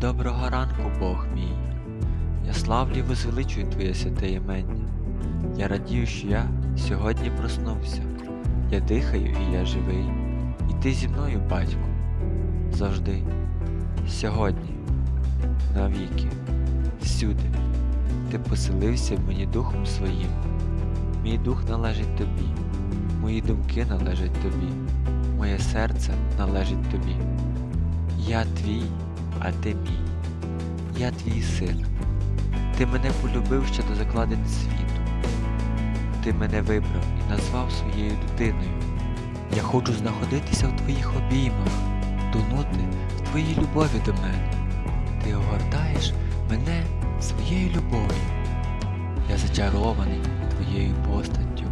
Доброго ранку, Бог мій. Я славлю і возвеличую Твоє святе імення. Я радію, що я сьогодні проснувся. Я дихаю і я живий. І ти зі мною, батьку, завжди, сьогодні, навіки, всюди. Ти поселився мені духом своїм. Мій дух належить тобі, мої думки належать тобі, моє серце належить тобі. Я твій, а ти мій. Я твій син. Ти мене полюбив ще до закладень світу. Ти мене вибрав і назвав своєю дитиною. Я хочу знаходитися в твоїх обіймах, тонути в твоїй любові до мене. Ти огортаєш мене своєю любов'ю. Я зачарований твоєю постаттю.